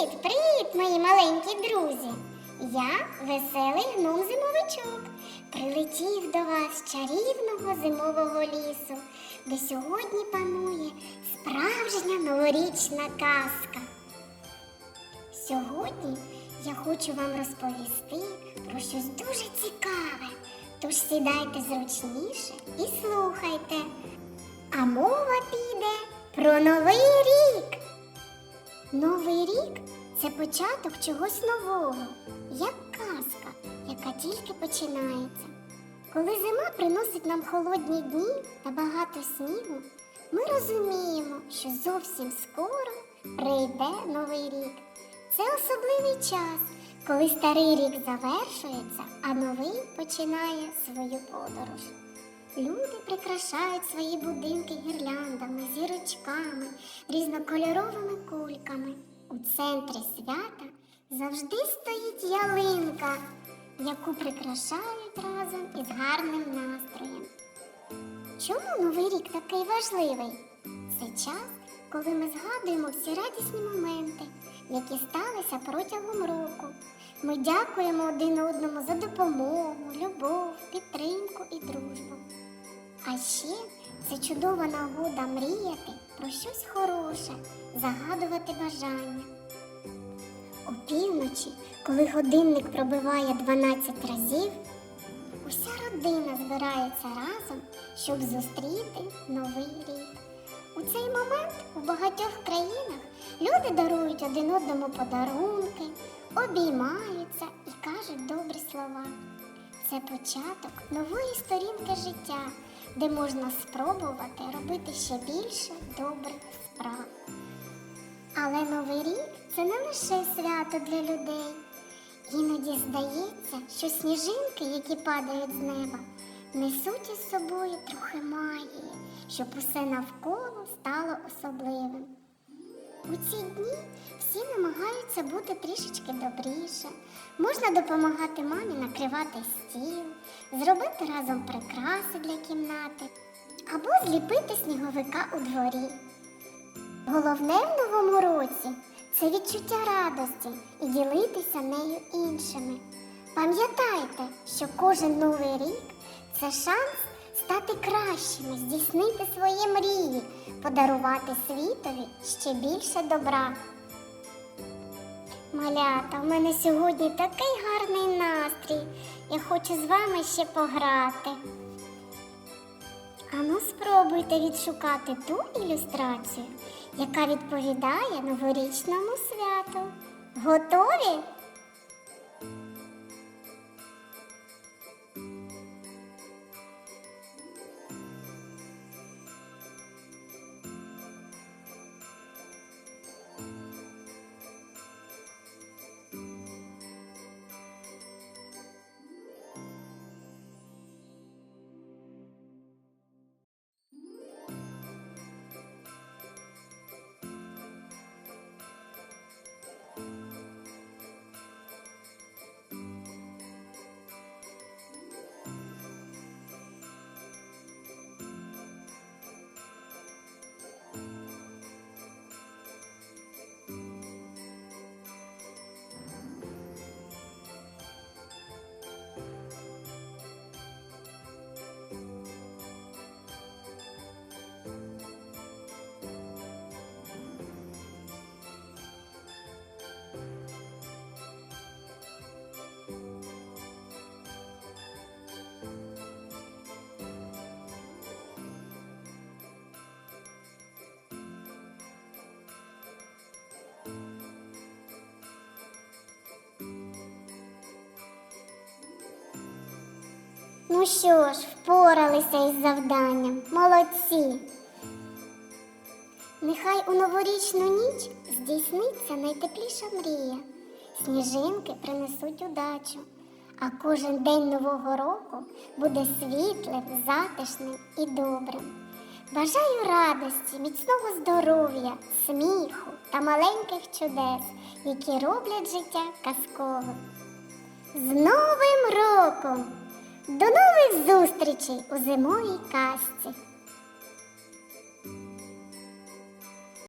Привіт, привіт, мої маленькі друзі! Я веселий гном зимовичок. Прилетів до вас з чарівного зимового лісу, де сьогодні панує справжня новорічна казка. Сьогодні я хочу вам розповісти про щось дуже цікаве. Тож сідайте зручніше і слухайте. А мова піде про новий рік. Новий рік це початок чогось нового, як казка, яка тільки починається. Коли зима приносить нам холодні дні та багато снігу, ми розуміємо, що зовсім скоро прийде новий рік. Це особливий час, коли старий рік завершується, а новий починає свою подорож. Люди прикрашають свої будинки гірляндами, зірочками, різнокольоровими кульками. У центрі свята завжди стоїть ялинка, яку прикрашають разом із гарним настроєм. Чому новий рік такий важливий? Це час, коли ми згадуємо всі радісні моменти, які сталися протягом року. Ми дякуємо один одному за допомогу, любов, підтримку і дружбу. А ще це чудова нагода мріяти про щось хороше, загадувати бажання. Опівночі, коли годинник пробиває 12 разів, уся родина збирається разом, щоб зустріти новий рік. У цей момент у багатьох країнах люди дарують один одному подарунки, обіймаються і кажуть добрі слова. Це початок нової сторінки життя, де можна спробувати робити ще більше добрих справ. Але Новий рік це не лише свято для людей. Іноді здається, що сніжинки, які падають з неба, несуть із собою трохи магії, щоб усе навколо стало особливим. У ці дні всі намагаються бути трішечки добріше. Можна допомагати мамі накривати стіл, зробити разом прикраси для кімнати або зліпити сніговика у дворі. Головне в новому році це відчуття радості і ділитися нею іншими. Пам'ятайте, що кожен новий рік це шанс стати кращими, здійснити свої мрії, подарувати світові ще більше добра. Малята, у мене сьогодні такий гарний настрій. Я хочу з вами ще пограти. Ану, спробуйте відшукати ту ілюстрацію, яка відповідає новорічному святу. Готові? Ну що ж, впоралися із завданням. Молодці. Нехай у новорічну ніч здійсниться найтепліша мрія. Сніжинки принесуть удачу, а кожен день нового року буде світлим, затишним і добрим. Бажаю радості, міцного здоров'я, сміху та маленьких чудес, які роблять життя казковим. З Новим роком! До нових зустрічей у зимовій казці!